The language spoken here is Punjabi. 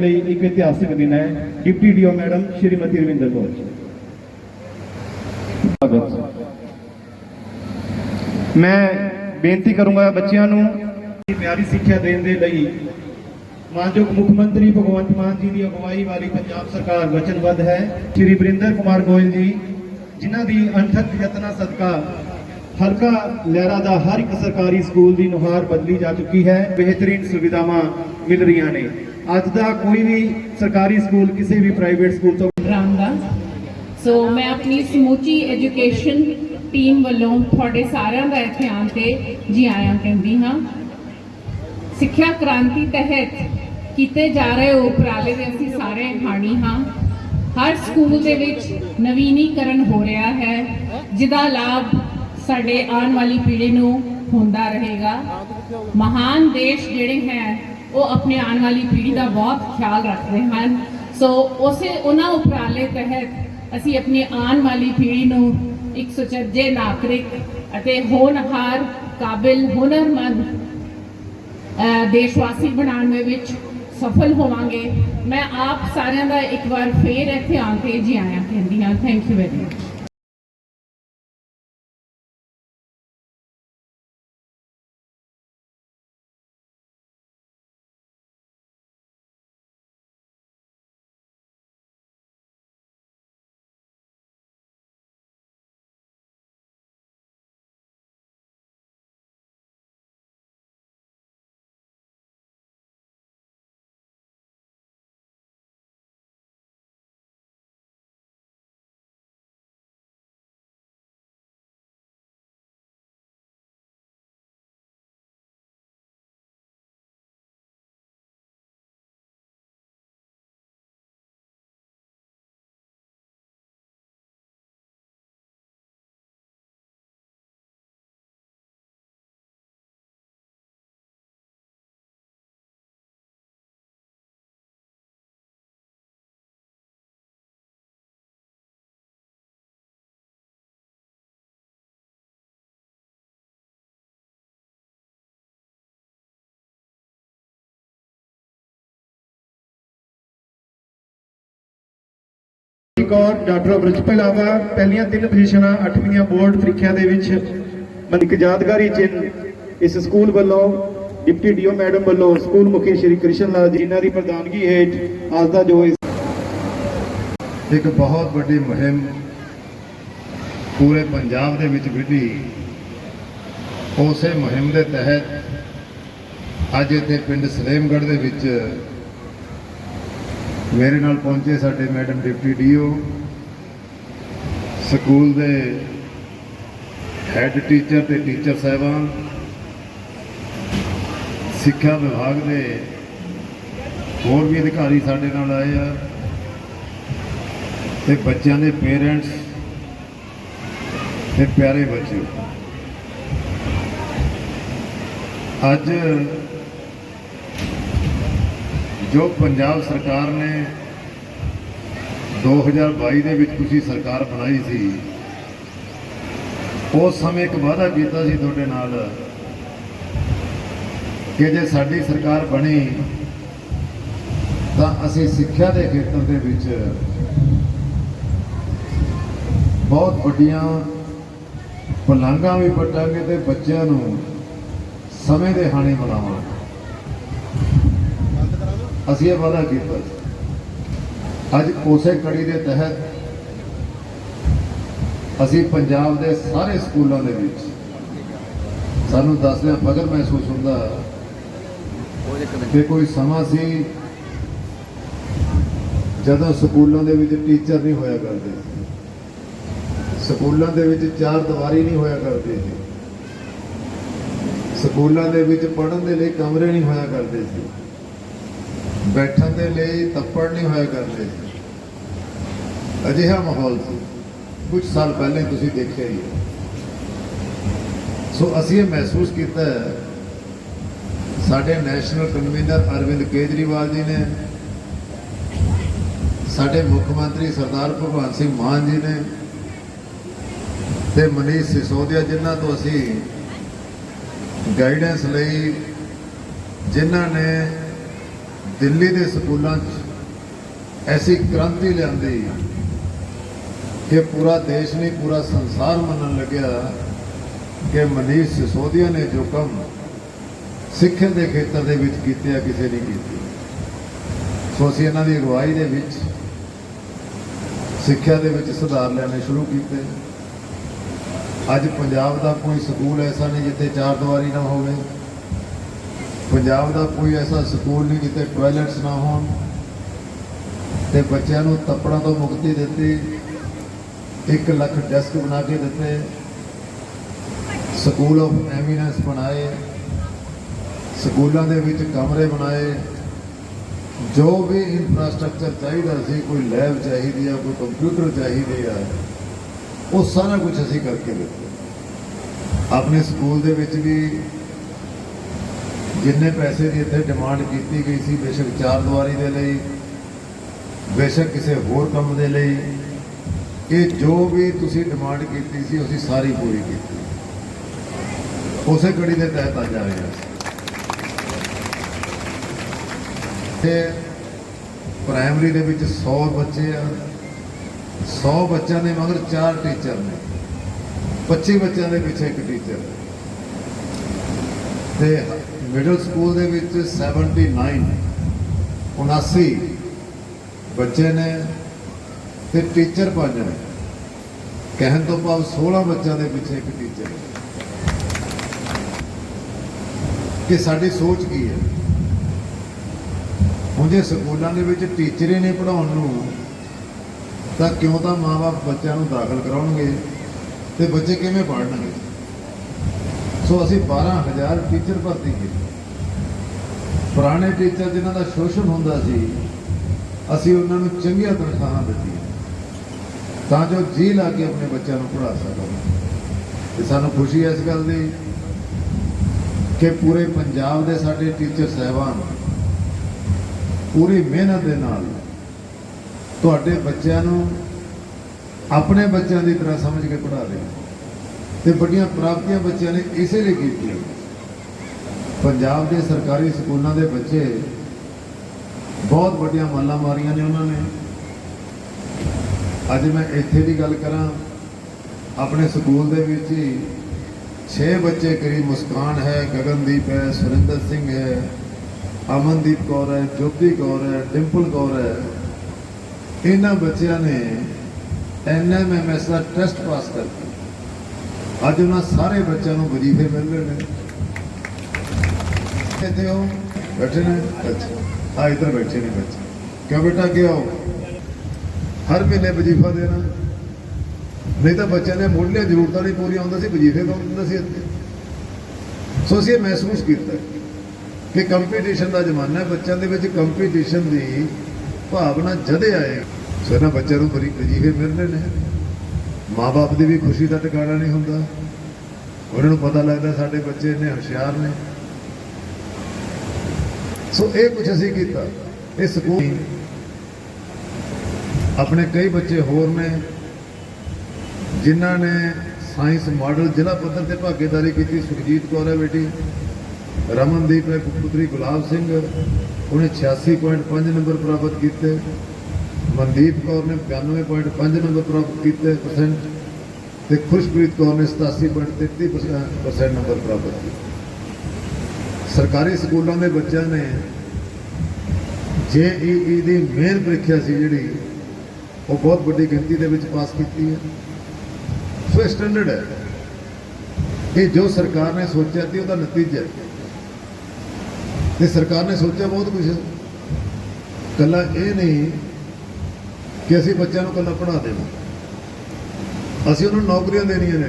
ਲਈ ਇੱਕ ਇਤਿਹਾਸਿਕ ਦਿਨ ਹੈ। Deputy D O madam Shrimati Ravinder Kaur ji. ਸਵਾਗਤ। ਮੈਂ ਬੇਨਤੀ ਕਰੂੰਗਾ ਬੱਚਿਆਂ ਨੂੰ ਪਿਆਰੀ ਸਿੱਖਿਆ ਦੇਣ ਦੇ ਲਈ ਮਾਨਯੋਗ ਮੁੱਖ ਮੰਤਰੀ ਭਗਵੰਤ ਮਾਨ ਜੀ ਦੀ ਅਗਵਾਈ ਵਾਲੀ ਪੰਜਾਬ ਸਰਕਾਰ ਵਚਨਬੱਧ ਹੈ। ਸ਼੍ਰੀ ਬਰਿੰਦਰ ਕੁਮਾਰ ਗੋਇਲ ਜੀ, ਜਿਨ੍ਹਾਂ ਦੀ ਅਣਥੱਕ ਯਤਨਾਂ ਸਦਕਾ ਹਲਕਾ ਲਹਿਰਾ ਦਾ ਹਰ ਇੱਕ ਸਰਕਾਰੀ ਸਕੂਲ ਦੀ ਨੁਹਾਰ ਬਦਲੀ ਜਾ ਚੁੱਕੀ ਹੈ। ਬਿਹਤਰੀਨ ਸੁਵਿਧਾਵਾਂ ਮਿਲ ਰਹੀਆਂ ਨੇ। ਅੱਜ ਦਾ ਕੋਈ ਵੀ ਸਰਕਾਰੀ ਸਕੂਲ, ਕਿਸੇ ਵੀ ਪ੍ਰਾਈਵੇਟ ਸਕੂਲ ਤੋਂ ਰਾਮਦਾਸ। ਸੋ ਮੈਂ ਆਪਣੀ ਸਮੂਚੀ ਐਜੂਕੇਸ਼ਨ ਟੀਮ ਵੱਲੋਂ ਤੁਹਾਡੇ ਸਾਰਿਆਂ ਦਾ ਇੱਥੇ ਆਉਣ ਤੇ ਜੀ ਆਇਆਂ ਕਹਿੰਦੀ ਹਾਂ। ਸਿੱਖਿਆ ਕ੍ਰਾਂਤੀ ਤਹਿਤ ਕੀਤੇ ਜਾ ਰਹੇ ਉਪਰਾਲੇ ਦੇ ਅਸੀਂ ਸਾਰੇ ਹਾਣੀ ਹਾਂ। ਹਰ ਸਕੂਲ ਦੇ ਵਿੱਚ ਨਵੀਨੀਕਰਨ ਹੋ ਰਿਹਾ ਹੈ, ਜਿਹਦਾ ਲਾਭ ਸਾਡੇ ਆਉਣ ਵਾਲੀ ਪੀੜ੍ਹੀ ਨੂੰ ਹੁੰਦਾ ਰਹੇਗਾ। ਮਹਾਨ ਦੇਸ਼ ਜਿਹੜੇ ਹੈ ਉਹ ਆਪਣੇ ਆਉਣ ਵਾਲੀ ਪੀੜ੍ਹੀ ਦਾ ਬਹੁਤ ਖਿਆਲ ਰੱਖਦੇ ਹਨ। ਸੋ ਉਸੇ ਉਹਨਾਂ ਉਪਰਾਲੇ ਤਹਿਤ ਅਸੀਂ ਆਪਣੀ ਆਉਣ ਵਾਲੀ ਪੀੜ੍ਹੀ ਨੂੰ ਇੱਕ ਸੁਚੱਜੇ, ਨਾਗਰਿਕ ਅਤੇ ਹੋਣਹਾਰ, ਕਾਬਿਲ, ਹੁਨਰਮੰਦ, ਅਹ, ਦੇਸ਼ਵਾਸੀ ਬਣਾਉਣ ਵਿੱਚ ਸਫਲ ਹੋਵਾਂਗੇ। ਮੈਂ ਆਪ ਸਾਰਿਆਂ ਦਾ ਇੱਕ ਵਾਰ ਫੇਰ ਇੱਥੇ ਆਉਣ ਤੇ ਜੀ ਆਇਆਂ, ਕਹਿੰਦੀ ਹਾਂ। Thank you very much Kaur, doctor Brijpal ਆਵਾ ਪਹਿਲੀਆਂ ਤਿੰਨ ਪੋਜੀਸ਼ਨਾਂ 8ਵੀਂ ਬੋਰਡ ਪ੍ਰੀਖਿਆ ਦੇ ਵਿੱਚ ਇੱਕ ਯਾਦਗਾਰੀ ਚਿੰਨ੍ਹ ਇਸ ਸਕੂਲ ਵੱਲੋਂ, ਡਿਪਟੀ ਡੀਓ ਮੈਡਮ ਵੱਲੋਂ ਸਕੂਲ ਮੁਖੀ ਸ਼੍ਰੀ ਕ੍ਰਿਸ਼ਨ ਲਾਲ ਜੀ ਇਹਨਾਂ ਦੀ ਪ੍ਰਧਾਨਗੀ ਹੇਠ ਅੱਜ ਦਾ ਜੋ ਇੱਕ ਬਹੁਤ ਵੱਡੀ ਮੁਹਿੰਮ ਪੂਰੇ ਪੰਜਾਬ ਦੇ ਵਿੱਚ ਵਿੱਢੀ। ਉਸੇ ਮੁਹਿੰਮ ਦੇ ਤਹਿਤ ਅੱਜ ਇੱਥੇ ਪਿੰਡ ਸਲੇਮਗੜ੍ਹ ਦੇ ਵਿੱਚ ਮੇਰੇ ਨਾਲ ਪਹੁੰਚੇ ਸਾਡੇ ਮੈਡਮ ਡਿਪਟੀ ਡੀਓ, ਸਕੂਲ ਦੇ ਹੈੱਡ ਟੀਚਰ ਤੇ ਟੀਚਰ ਸਾਹਿਬਾਨ, ਸਿੱਖਿਆ ਵਿਭਾਗ ਦੇ ਹੋਰ ਵੀ ਅਧਿਕਾਰੀ ਸਾਡੇ ਨਾਲ ਆਏ ਆ ਤੇ ਬੱਚਿਆਂ ਦੇ ਪੇਰੈਂਟਸ ਤੇ ਪਿਆਰੇ ਬੱਚੇ। ਅੱਜ ਜੋ ਪੰਜਾਬ ਸਰਕਾਰ ਨੇ 2022 ਦੇ ਵਿੱਚ ਤੁਸੀਂ ਸਰਕਾਰ ਬਣਾਈ ਸੀ, ਉਸ ਸਮੇਂ ਇੱਕ ਵਾਅਦਾ ਕੀਤਾ ਸੀ ਤੁਹਾਡੇ ਨਾਲ ਕਿ ਜੇ ਸਾਡੀ ਸਰਕਾਰ ਬਣੀ, ਤਾਂ ਅਸੀਂ ਸਿੱਖਿਆ ਦੇ ਖੇਤਰ ਦੇ ਵਿੱਚ ਬਹੁਤ ਵੱਡੀਆਂ ਪਲਾਂਘਾਂ ਵੀ ਪੱਟਾਂਗੇ ਤੇ ਬੱਚਿਆਂ ਨੂੰ ਸਮੇਂ ਦੇ ਹਾਣੀ ਬਣਾਵਾਂਗੇ ਅਸੀਂ ਇਹ ਵਾਅਦਾ ਕੀਤਾ ਸੀ। ਅੱਜ ਉਸੇ ਕੜੀ ਦੇ ਤਹਿਤ ਅਸੀਂ ਪੰਜਾਬ ਦੇ ਸਾਰੇ ਸਕੂਲਾਂ ਦੇ ਵਿੱਚ ਸਾਨੂੰ ਦੱਸਦਿਆਂ ਫਖਰ ਮਹਿਸੂਸ ਹੁੰਦਾ ਕਿ ਕੋਈ ਸਮਾਂ ਸੀ ਜਦੋਂ ਸਕੂਲਾਂ ਦੇ ਵਿੱਚ ਟੀਚਰ ਨਹੀਂ ਹੋਇਆ ਕਰਦੇ। ਸੀ ਸਕੂਲਾਂ ਦੇ ਵਿੱਚ ਚਾਰ ਦੀਵਾਰੀ ਨਹੀਂ ਹੋਇਆ ਕਰਦੇ ਸੀ। ਸਕੂਲਾਂ ਦੇ ਵਿੱਚ ਪੜ੍ਹਨ ਦੇ ਲਈ ਕਮਰੇ ਨਹੀਂ ਹੋਇਆ ਕਰਦੇ ਸੀ। ਬੈਠਣ ਦੇ ਲਈ ਤੱਪੜ ਨਹੀਂ ਹੋਇਆ ਕਰਦੇ। ਅਜਿਹਾ ਮਾਹੌਲ ਸੀ। ਕੁਝ ਸਾਲ ਪਹਿਲੇ ਤੁਸੀਂ ਦੇਖਿਆ ਹੀ ਸੋ ਅਸੀਂ ਇਹ ਮਹਿਸੂਸ ਕੀਤਾ ਸਾਡੇ ਨੈਸ਼ਨਲ ਕਨਵੀਨਰ ਅਰਵਿੰਦ ਕੇਜਰੀਵਾਲ ਜੀ ਨੇ, ਸਾਡੇ ਮੁੱਖ ਮੰਤਰੀ ਸਰਦਾਰ ਭਗਵੰਤ ਸਿੰਘ ਮਾਨ ਜੀ ਨੇ ਤੇ ਮਨੀਸ਼ ਸਿਸੋਦੀਆ, ਜਿਨ੍ਹਾਂ ਤੋਂ ਅਸੀਂ ਗਾਈਡੈਂਸ ਲਈ, ਜਿਨ੍ਹਾਂ ਨੇ ਦਿੱਲੀ ਦੇ ਸਕੂਲਾਂ 'ਚ ਐਸੀ ਕ੍ਰਾਂਤੀ ਲਿਆਂਦੀ ਕਿ ਪੂਰਾ ਦੇਸ਼ ਨਹੀਂ, ਪੂਰਾ ਸੰਸਾਰ ਮੰਨਣ ਲੱਗਿਆ ਕਿ ਮਨੀਸ਼ ਸਿਸੋਦੀਆ ਨੇ ਜੋ ਕੰਮ ਸਿੱਖਿਆ ਦੇ ਖੇਤਰ ਦੇ ਵਿੱਚ ਕੀਤੇ ਆ, ਕਿਸੇ ਨਹੀਂ ਕੀਤੇ। ਸੋ ਅਸੀਂ ਇਹਨਾਂ ਦੀ ਅਗਵਾਈ ਦੇ ਵਿੱਚ ਸਿੱਖਿਆ ਦੇ ਵਿੱਚ ਸੁਧਾਰ ਲੈਣੇ ਸ਼ੁਰੂ ਕੀਤੇ। ਅੱਜ ਪੰਜਾਬ ਦਾ ਕੋਈ ਸਕੂਲ ਐਸਾ ਨਹੀਂ ਜਿੱਥੇ ਚਾਰ ਦੀਵਾਰੀ ਨਾ ਹੋਵੇ। ਪੰਜਾਬ ਦਾ ਕੋਈ ਐਸਾ ਸਕੂਲ ਨਹੀਂ ਜਿੱਥੇ ਟਾਇਲਟਸ ਨਾ ਹੋਣ ਤੇ ਬੱਚਿਆਂ ਨੂੰ ਤੱਪੜਾਂ ਤੋਂ ਮੁਕਤੀ ਦਿੱਤੀ 1 ਲੱਖ ਡੈਸਕ ਬਣਾ ਕੇ ਦਿੱਤੇ, ਸਕੂਲ ਆਫ ਐਮੀਨੈਂਸ ਬਣਾਏ, ਸਕੂਲਾਂ ਦੇ ਵਿੱਚ ਕਮਰੇ ਬਣਾਏ, ਜੋ ਵੀ ਇਨਫਰਾਸਟ੍ਰਕਚਰ ਚਾਹੀਦਾ ਸੀ, ਕੋਈ ਲੈਬ ਚਾਹੀਦੀ ਆ, ਕੋਈ ਕੰਪਿਊਟਰ ਚਾਹੀਦੇ ਆ, ਉਹ ਸਾਰਾ ਕੁਝ ਅਸੀਂ ਕਰਕੇ ਦਿੱਤਾ। ਆਪਣੇ ਸਕੂਲ ਦੇ ਵਿੱਚ ਵੀ ਜਿੰਨੇ ਪੈਸੇ ਦੀ ਇੱਥੇ ਡਿਮਾਂਡ ਕੀਤੀ ਗਈ ਸੀ, ਬੇਸ਼ੱਕ ਚਾਰ ਦੁਆਰੀ ਦੇ ਲਈ, ਬੇਸ਼ੱਕ ਕਿਸੇ ਹੋਰ ਕੰਮ ਦੇ ਲਈ, ਇਹ ਜੋ ਵੀ ਤੁਸੀਂ ਡਿਮਾਂਡ ਕੀਤੀ ਸੀ, ਅਸੀਂ ਸਾਰੀ ਪੂਰੀ ਕੀਤੀ। ਉਸੇ ਕੜੀ ਦੇ ਤਹਿਤ ਅੱਜ ਆ ਰਹੇ ਹਾਂ। ਤੇ ਪ੍ਰਾਇਮਰੀ ਦੇ ਵਿੱਚ 100 ਬੱਚੇ ਆ। 100 ਬੱਚਿਆਂ ਦੇ ਮਗਰ 4 ਟੀਚਰ ਨੇ। 25 ਬੱਚਿਆਂ ਦੇ ਪਿੱਛੇ ਇੱਕ ਟੀਚਰ ਤੇ ਮਿਡਲ ਸਕੂਲ ਦੇ ਵਿੱਚ 79 79 ਬੱਚੇ ਨੇ ਤੇ ਟੀਚਰ ਪੰਜ ਨੇ। ਕਹਿਣ ਤੋਂ ਭਾਵ 16 ਬੱਚਿਆਂ ਦੇ ਪਿੱਛੇ ਇੱਕ ਟੀਚਰ ਕਿ ਸਾਡੀ ਸੋਚ ਕੀ ਹੈ? ਹੁਣ ਜੇ ਸਕੂਲਾਂ ਦੇ ਵਿੱਚ ਟੀਚਰ ਹੀ ਨਹੀਂ ਪੜਾਉਣ ਨੂੰ, ਤਾਂ ਕਿਉਂ ਤਾਂ ਮਾਪੇ ਬੱਚਿਆਂ ਨੂੰ ਦਾਖਲ ਕਰਾਉਣਗੇ ਤੇ ਬੱਚੇ ਕਿਵੇਂ ਪੜ੍ਹਨਗੇ? ਸੋ ਅਸੀਂ 12000 ਟੀਚਰ ਭਰਤੀ ਕੀਤੇ। ਪੁਰਾਣੇ ਟੀਚਰ ਜਿਨ੍ਹਾਂ ਦਾ ਸ਼ੋਸ਼ਣ ਹੁੰਦਾ ਸੀ, ਅਸੀਂ ਉਹਨਾਂ ਨੂੰ ਚੰਗੀਆਂ ਤਨਖਾਹਾਂ ਦਿੱਤੀਆਂ। ਤਾਂ ਜੋ ਜੀ ਲਾ ਕੇ ਆਪਣੇ ਬੱਚਿਆਂ ਨੂੰ ਪੜ੍ਹਾ ਸਕਣ। ਤੇ ਸਾਨੂੰ ਖੁਸ਼ੀ ਹੈ ਇਸ ਗੱਲ ਦੀ ਕਿ ਪੂਰੇ ਪੰਜਾਬ ਦੇ ਸਾਡੇ ਟੀਚਰ ਸਹਿਬਾਨ ਪੂਰੀ ਮਿਹਨਤ ਦੇ ਨਾਲ ਤੁਹਾਡੇ ਬੱਚਿਆਂ ਨੂੰ ਆਪਣੇ ਬੱਚਿਆਂ ਦੀ ਤਰ੍ਹਾਂ ਸਮਝ ਕੇ ਪੜ੍ਹਾ ਰਹੇ ਤੇ ਵੱਡੀਆਂ ਪ੍ਰਾਪਤੀਆਂ ਬੱਚਿਆਂ ਨੇ ਇਸੇ ਲਈ ਕੀਤੀਆਂ। ਪੰਜਾਬ ਦੇ ਸਰਕਾਰੀ ਸਕੂਲਾਂ ਦੇ ਬੱਚੇ ਬਹੁਤ ਵੱਡੀਆਂ ਮੱਲਾਂ ਮਾਰੀਆਂ ਨੇ ਉਹਨਾਂ ਨੇ। ਅੱਜ ਮੈਂ ਇੱਥੇ ਦੀ ਗੱਲ ਕਰਾਂ, ਆਪਣੇ ਸਕੂਲ ਦੇ ਵਿੱਚ ਹੀ 6 ਬੱਚੇ ਕਰੀਬ ਮੁਸਕਾਨ ਹੈ, ਗਗਨਦੀਪ ਹੈ, ਸੁਰਿੰਦਰ ਸਿੰਘ ਹੈ, ਅਮਨਦੀਪ ਕੌਰ ਹੈ, ਜੋਤੀ ਕੌਰ ਹੈ, ਡਿੰਪਲ ਕੌਰ ਹੈ। ਇਹਨਾਂ ਬੱਚਿਆਂ ਨੇ ਐਨਐਮਐਮਐਸ ਦਾ ਟੈਸਟ ਪਾਸ ਕਰਕੇ ਅੱਜ ਉਹਨਾਂ ਸਾਰੇ ਬੱਚਿਆਂ ਨੂੰ ਵਜ਼ੀਫੇ ਮਿਲ ਰਹੇ ਨੇ। ਇੱਥੇ ਹੋ ਬੈਠੇ ਨੇ ਅੱਛਾ ਆ ਇੱਧਰ ਬੈਠੇ ਨੇ ਬੱਚੇ। ਕਿਉਂ ਬੇਟਾ ਕਿਉਂ ਹਰ ਮਹੀਨੇ ਵਜ਼ੀਫਾ ਦੇਣਾ। ਨਹੀਂ ਤਾਂ ਬੱਚਿਆਂ ਨੇ ਮੁੱਢਲੀਆਂ ਜ਼ਰੂਰਤਾਂ ਨਹੀਂ ਪੂਰੀਆਂ ਹੁੰਦੀਆਂ ਸੀ, ਵਜ਼ੀਫੇ ਕੌਣ ਦਿੰਦਾ ਸੀ ਇੱਥੇ? ਸੋ ਅਸੀਂ ਇਹ ਮਹਿਸੂਸ ਕੀਤਾ ਕਿ ਕੰਪੀਟੀਸ਼ਨ ਦਾ ਜ਼ਮਾਨਾ ਹੈ, ਬੱਚਿਆਂ ਦੇ ਵਿੱਚ ਕੰਪੀਟੀਸ਼ਨ ਦੀ ਭਾਵਨਾ ਜਦੇ ਆਏ ਸੋ ਇਹਨਾਂ ਬੱਚਿਆਂ ਨੂੰ ਬੜੀ ਵਜ਼ੀਫੇ ਮਿਲ ਰਹੇ ਨੇ। ਮਾਪੇ ਦੀ ਵੀ ਖੁਸ਼ੀ ਦਾ ਟਿਕਾਣਾ ਨਹੀਂ ਹੁੰਦਾ। ਉਹਨਾਂ ਨੂੰ ਪਤਾ ਲੱਗਦਾ ਸਾਡੇ ਬੱਚੇ ਇੰਨੇ ਹੁਸ਼ਿਆਰ ਨੇ। ਸੋ ਇਹ ਕੁਝ ਅਸੀਂ ਕੀਤਾ। ਇਹ ਸਕੂਲ ਆਪਣੇ ਕਈ ਬੱਚੇ ਹੋਰ ਨੇ, ਜਿਨ੍ਹਾਂ ਨੇ ਸਾਇੰਸ ਮਾਡਲ ਜ਼ਿਲ੍ਹਾ ਪੱਧਰ ਤੇ ਭਾਗੀਦਾਰੀ ਕੀਤੀ। ਸੁਖਜੀਤ ਕੌਰ ਹੈ ਬੇਟੀ, ਰਮਨਦੀਪ ਹੈ ਪੁੱਤਰੀ ਗੁਲਾਬ ਸਿੰਘ, ਉਹਨੇ 86.5 ਨੰਬਰ ਪ੍ਰਾਪਤ ਕੀਤੇ। ਮਨਦੀਪ ਕੌਰ ਨੇ 92.5 ਨੰਬਰ ਪ੍ਰਾਪਤ ਕੀਤੇ ਪਰਸੈਂਟ ਤੇ ਖੁਸ਼ਪ੍ਰੀਤ ਕੌਰ ਨੇ 87.33% ਨੰਬਰ ਪ੍ਰਾਪਤ ਕੀਤੇ। ਸਰਕਾਰੀ ਸਕੂਲਾਂ ਦੇ ਬੱਚਿਆਂ ਨੇ ਜੇਈਈ ਦੀ ਮੇਨ ਪ੍ਰੀਖਿਆ ਸੀ ਜਿਹੜੀ, ਉਹ ਬਹੁਤ ਵੱਡੀ ਗਿਣਤੀ ਦੇ ਵਿੱਚ ਪਾਸ ਕੀਤੀ ਹੈ। ਸੋ ਸਟੈਂਡਰਡ ਹੈ। ਇਹ ਜੋ ਸਰਕਾਰ ਨੇ ਸੋਚਿਆ ਸੀ, ਉਹਦਾ ਨਤੀਜਾ ਹੈ। ਤੇ ਸਰਕਾਰ ਨੇ ਸੋਚਿਆ ਬਹੁਤ ਕੁਝ ਕੱਲਾ ਇਹ ਨਹੀਂ ਕਿ ਅਸੀਂ ਬੱਚਿਆਂ ਨੂੰ ਕੱਲਾ ਪੜ੍ਹਾ ਦੇਣਾ ਅਸੀਂ ਉਹਨਾਂ ਨੂੰ ਨੌਕਰੀਆਂ ਦੇਣੀਆਂ ਨੇ